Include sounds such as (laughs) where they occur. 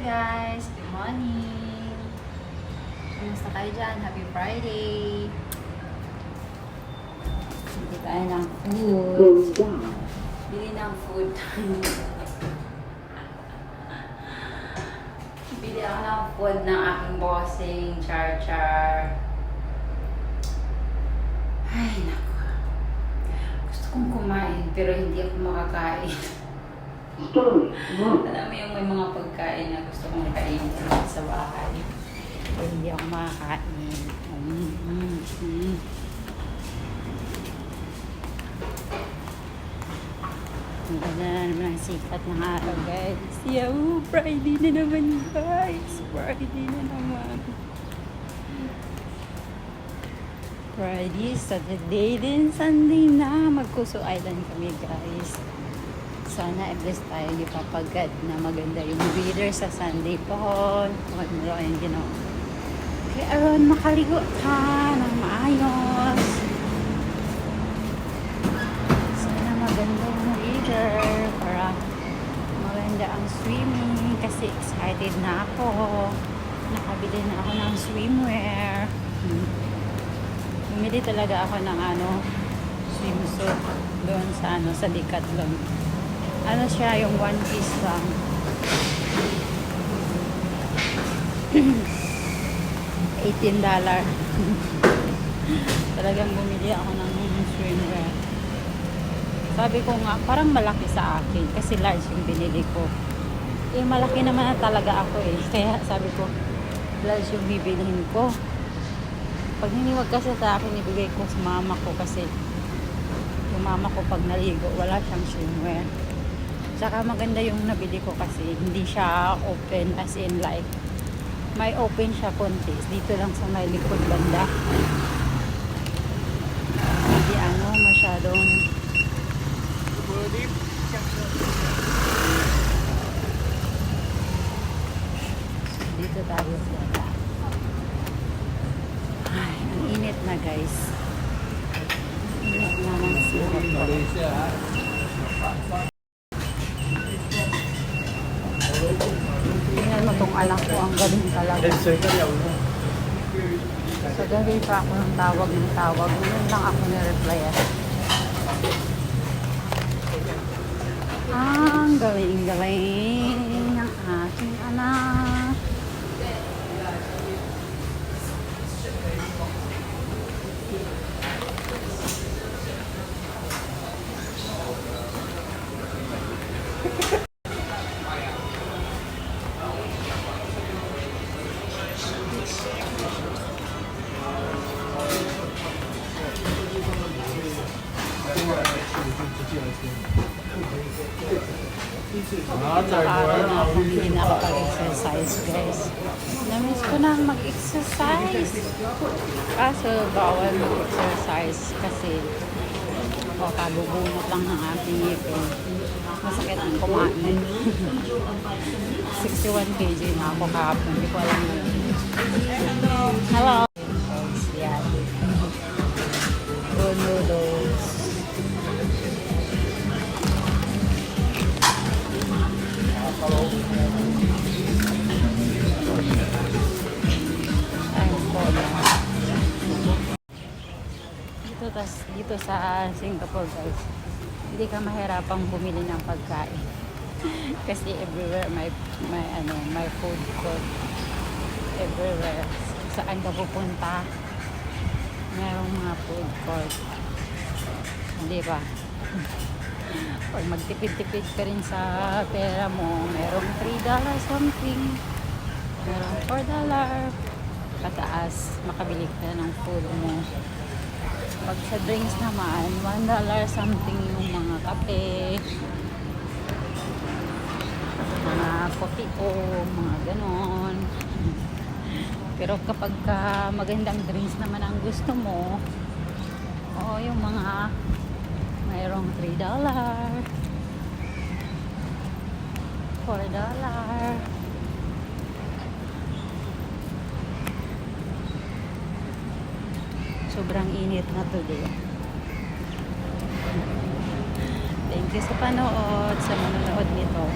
guys! Good morning! Kumusta kayo dyan? Happy Friday! Bili tayo ng food. Bili ng food. (laughs) Bili ako ng food ng aking bossing, Char Char. Ay, naku. Gusto kong kumain, pero hindi ako makakain. (laughs) Alam mo yung may mga pagkain na gusto kong kainin sa bahay. Hindi ako makakain. Mm, mm, mm. Ang ganda na naman ang sikat ng araw, guys. Yo, Friday na naman, guys. Friday na naman. Friday, Saturday, din Sunday na. Magkuso Island kami, guys. Sana i-bless tayo ni Papa God na maganda yung weather sa Sunday po. Mo lang yung ginawa. Kaya aron makaligo ka ng maayos. Sana maganda yung weather para maganda ang swimming kasi excited na ako. Nakabili na ako ng swimwear. Hmm. Bumili talaga ako ng ano, swimsuit doon sa ano, sa Decathlon. Ano siya, yung one piece lang. (clears throat) $18 dollar. (laughs) Talagang bumili ako ng swimwear. Sabi ko nga, parang malaki sa akin kasi large yung binili ko. Eh, malaki naman na talaga ako eh. (laughs) Kaya sabi ko, large yung bibilhin ko. Pag hiniwag kasi sa akin, ibigay ko sa mama ko kasi yung mama ko pag naligo, wala siyang swimwear. Tsaka maganda yung nabili ko kasi hindi siya open as in like may open siya konti. Dito lang sa may likod banda. Hindi ano, masyadong dito tayo sa Ay, ang init na guys. Init na ng sirap. Tong anak ko, ang galing talaga. Sa gabi pa ako ng tawag ng tawag. Ngayon lang ako ni-reply. Ang galing-galing ng aking anak. Nakakaroon na akong hindi nakapag-exercise, guys. Namiss ko na mag-exercise. Kaso, bawal mag-exercise kasi o kabubunot lang ng aking ngipin. Masakit ang kumain. (laughs) 61 kg na ako kahapon. Hindi ko alam yun. Tas, dito sa Singapore guys, hindi ka mahirapang bumili ng pagkain. (laughs) Kasi everywhere may, may, ano, may food court. Everywhere. Saan ka pupunta, merong mga food court. Hindi ba? (laughs) Pag magtipid-tipid ka rin sa pera mo, merong 3 dollar something. Merong 4 dollar. Pataas, makabili ka ng food mo. Pag sa drinks naman, 1 dollar something yung mga kape. Mga kopi o mga ganon. Pero kapag ka magandang drinks naman ang gusto mo, oo, yung mga mayroong 3 dollar 4 sobrang init na today thank you sa panood sa manonood nito